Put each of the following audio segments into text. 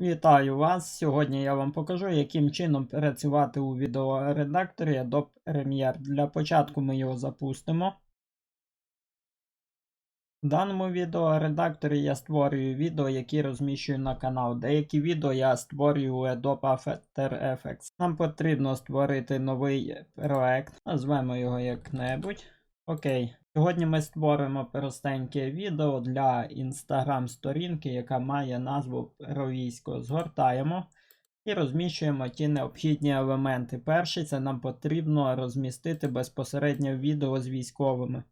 Вітаю вас! Сьогодні я вам покажу, яким чином працювати у відеоредакторі Adobe Premiere. Для початку ми його запустимо. В даному відеоредакторі я створюю відео, які розміщую на канал. Деякі відео я створюю у Adobe After Effects. Нам потрібно створити новий проект. Назвемо його як-небудь. Окей. Сьогодні ми створимо простеньке відео для інстаграм сторінки, яка має назву провійсько. Згортаємо і розміщуємо ті необхідні елементи. Перший це нам потрібно розмістити безпосередньо відео з військовими.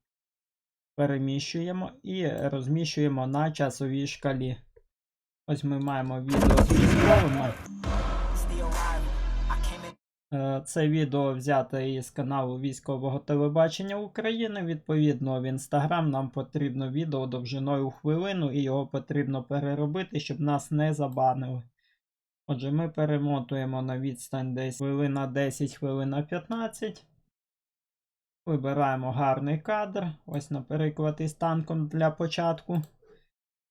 Переміщуємо і розміщуємо на часовій шкалі. Ось ми маємо відео з військовими. Е, Це відео взяте із каналу Військового телебачення України. Відповідно, в Інстаграм нам потрібно відео довжиною у хвилину, і його потрібно переробити, щоб нас не забанили. Отже, ми перемотуємо на відстань десь хвилина 10, хвилина 15. Вибираємо гарний кадр. Ось, наприклад, із танком для початку.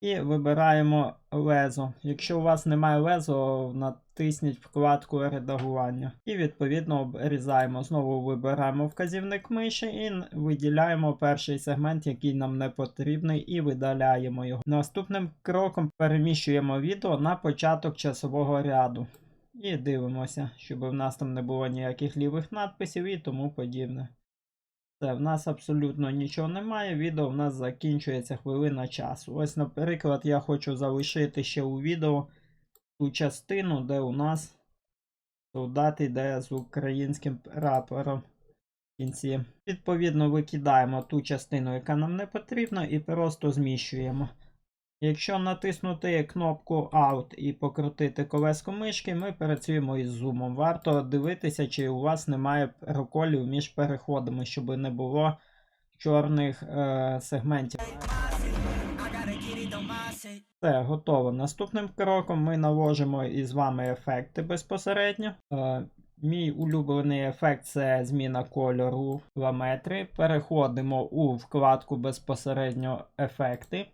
І вибираємо лезо. Якщо у вас немає лезо, натисніть вкладку редагування. І відповідно обрізаємо. Знову вибираємо вказівник миші і виділяємо перший сегмент, який нам не потрібний, і видаляємо його. Наступним кроком переміщуємо відео на початок часового ряду. І дивимося, щоб в нас там не було ніяких лівих надписів і тому подібне. Все, в нас абсолютно нічого немає. Відео в нас закінчується хвилина часу. Ось, наприклад, я хочу залишити ще у відео ту частину, де у нас солдат йде з українським прапором в кінці. Відповідно, викидаємо ту частину, яка нам не потрібна, і просто зміщуємо. Якщо натиснути кнопку Out і покрутити колеско мишки, ми працюємо із зумом. Варто дивитися, чи у вас немає проколів між переходами, щоб не було чорних е, сегментів. Все, готово. Наступним кроком ми наложимо із вами ефекти безпосередньо. Е, Мій улюблений ефект це зміна кольору ламетри. Переходимо у вкладку безпосередньо ефекти.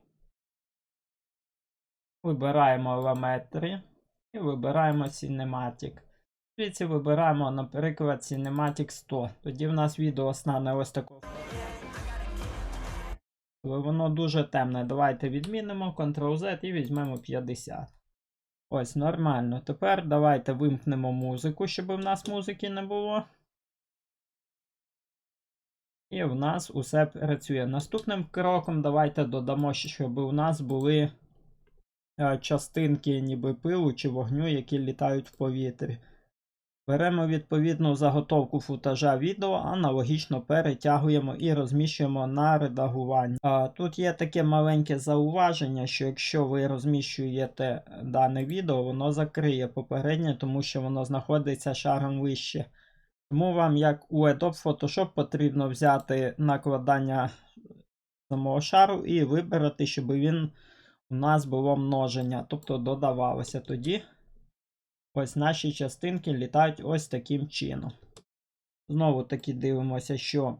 Вибираємо елементи і вибираємо Cinematic. Звідси вибираємо, наприклад, Cinematic 100. Тоді в нас відео стане ось такого. Воно дуже темне. Давайте відмінимо Ctrl-Z і візьмемо 50. Ось, нормально. Тепер давайте вимкнемо музику, щоб в нас музики не було. І в нас усе працює. Наступним кроком давайте додамо, щоб у нас були частинки ніби пилу чи вогню, які літають в повітрі. Беремо відповідну заготовку футажа відео, аналогічно перетягуємо і розміщуємо на редагування. Тут є таке маленьке зауваження, що якщо ви розміщуєте дане відео, воно закриє попереднє, тому що воно знаходиться шаром вище. Тому вам, як у Adobe Photoshop, потрібно взяти накладання самого шару і вибрати, щоб він у нас було множення, тобто додавалося тоді. Ось наші частинки літають ось таким чином. Знову таки дивимося, що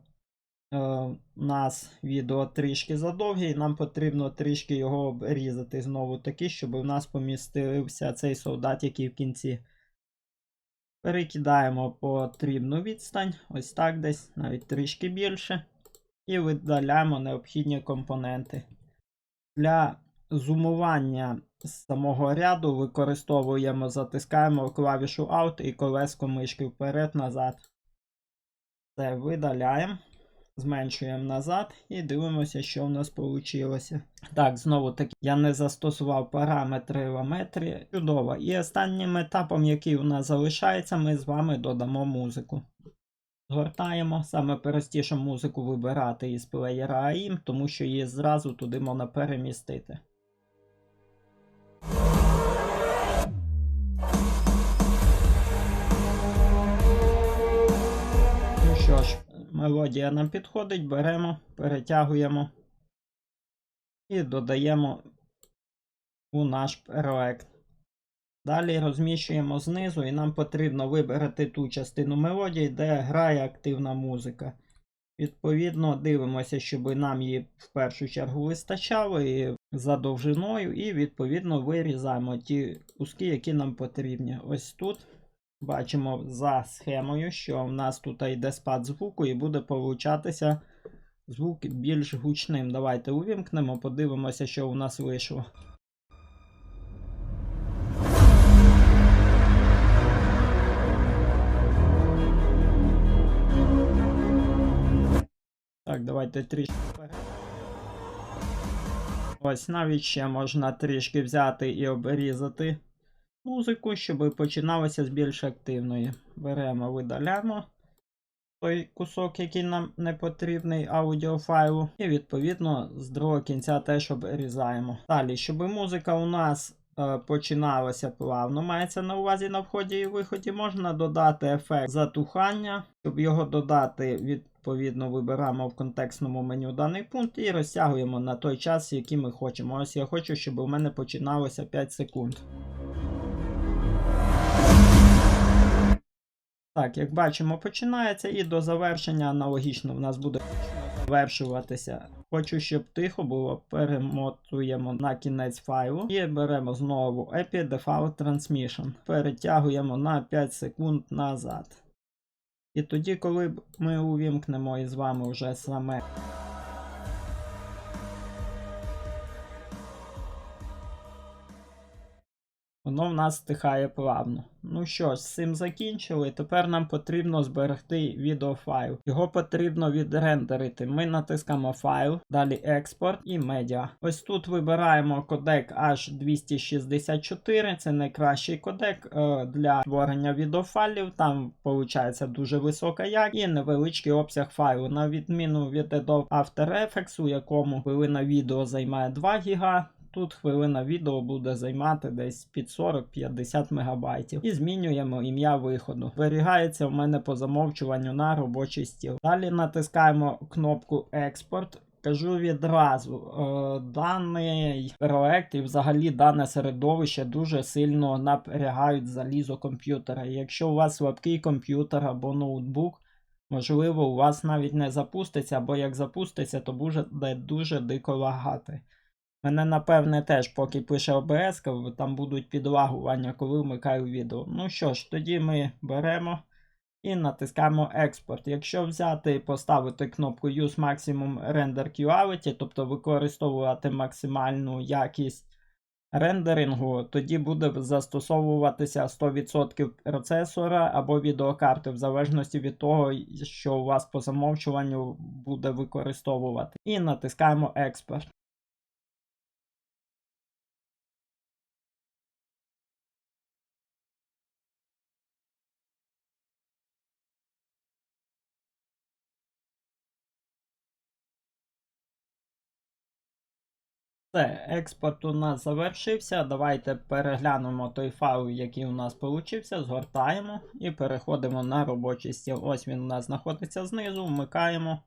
е, у нас відео трішки задовге, і нам потрібно трішки його обрізати знову таки, щоб у нас помістився цей солдат, який в кінці. Перекидаємо потрібну відстань, ось так десь, навіть трішки більше. І видаляємо необхідні компоненти. Для зумування з самого ряду використовуємо, затискаємо клавішу Alt і колеско мишки вперед-назад. Це видаляємо, зменшуємо назад і дивимося, що в нас вийшло. Так, знову таки, я не застосував параметри ламетрі. Чудово. І останнім етапом, який у нас залишається, ми з вами додамо музику. Згортаємо. Саме простіше музику вибирати із плеєра AIM, тому що її зразу туди можна перемістити. Мелодія нам підходить, беремо, перетягуємо і додаємо у наш проект. Далі розміщуємо знизу, і нам потрібно вибрати ту частину мелодії, де грає активна музика. Відповідно, дивимося, щоб нам її в першу чергу вистачало, і за довжиною, і відповідно вирізаємо ті куски, які нам потрібні. Ось тут бачимо за схемою, що в нас тут йде спад звуку, і буде получатися звук більш гучним. Давайте увімкнемо, подивимося, що у нас вийшло. Так, давайте трішки. Ось навіть ще можна трішки взяти і обрізати музику, щоб починалося з більш активної. Беремо, видаляємо той кусок, який нам не потрібний аудіофайлу, і відповідно з другого кінця теж обрізаємо. Далі, щоб музика у нас е, починалася плавно, мається на увазі на вході і виході, можна додати ефект затухання, щоб його додати від. Відповідно, вибираємо в контекстному меню даний пункт і розтягуємо на той час, який ми хочемо. Ось я хочу, щоб у мене починалося 5 секунд. Так, як бачимо, починається і до завершення аналогічно в нас буде завершуватися. Хочу, щоб тихо було, перемотуємо на кінець файлу і беремо знову EPI Default Transmission. Перетягуємо на 5 секунд назад. І тоді, коли ми увімкнемо із вами вже саме. Воно в нас стихає плавно. Ну що ж, з цим закінчили. Тепер нам потрібно зберегти відеофайл. Його потрібно відрендерити. Ми натискаємо файл, далі експорт і медіа. Ось тут вибираємо кодек H264. Це найкращий кодек е, для створення відеофайлів. Там виходить дуже висока якість і невеличкий обсяг файлу. На відміну від Adobe After Effects, у якому хвилина відео займає 2 ГБ. Тут хвилина відео буде займати десь під 40-50 мегабайтів. І змінюємо ім'я виходу. Зберігається в мене по замовчуванню на робочий стіл. Далі натискаємо кнопку Експорт. Кажу відразу, е, даний проект і взагалі дане середовище дуже сильно напрягають залізо комп'ютера. Якщо у вас слабкий комп'ютер або ноутбук, можливо, у вас навіть не запуститься, або як запуститься, то буде дуже дико лагати. Мене, напевне, теж, поки пише ОБС, там будуть підлагування, коли вмикаю відео. Ну що ж, тоді ми беремо і натискаємо експорт. Якщо взяти і поставити кнопку Use Maximum Render Quality, тобто використовувати максимальну якість рендерингу, тоді буде застосовуватися 100% процесора або відеокарти, в залежності від того, що у вас по замовчуванню буде використовувати. І натискаємо експорт. Все, експорт у нас завершився. Давайте переглянемо той файл, який у нас получився, згортаємо і переходимо на робочий стіл. Ось він у нас знаходиться знизу, вмикаємо.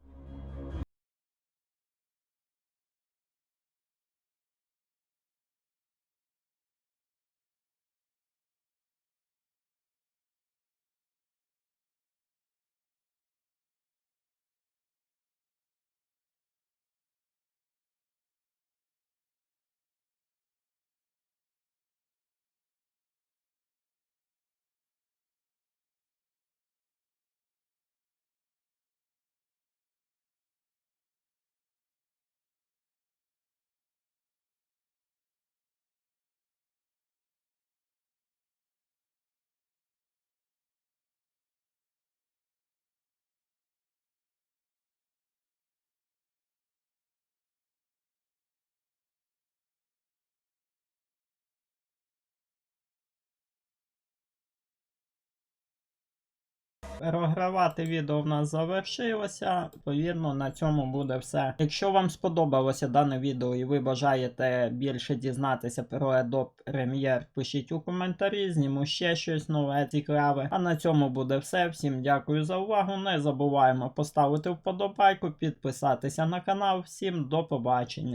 Програвати відео в нас завершилося. Відповідно, на цьому буде все. Якщо вам сподобалося дане відео і ви бажаєте більше дізнатися про Adobe Premiere, пишіть у коментарі, зніму ще щось нове, цікаве. А на цьому буде все. Всім дякую за увагу. Не забуваємо поставити вподобайку, підписатися на канал. Всім до побачення.